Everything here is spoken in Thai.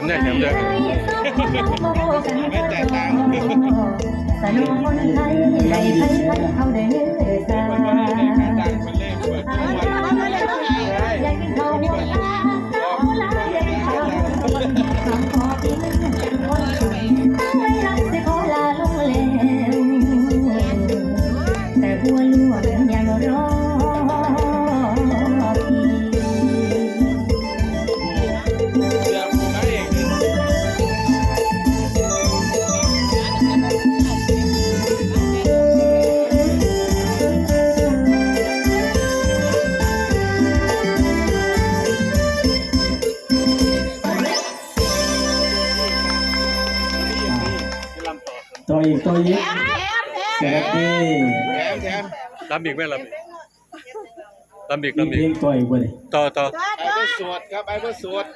มเนี่ยแถมด้วยไม่แต่ตังค์ ต่ออีกต่ออีกสวัสดีแถมแถมลำอีกไหมลำอีกลำอีกมีลำเพอีลกงต่ออีกบ่ดิต่อต่อไอ้ก็สวดครับไอ้ก็สวด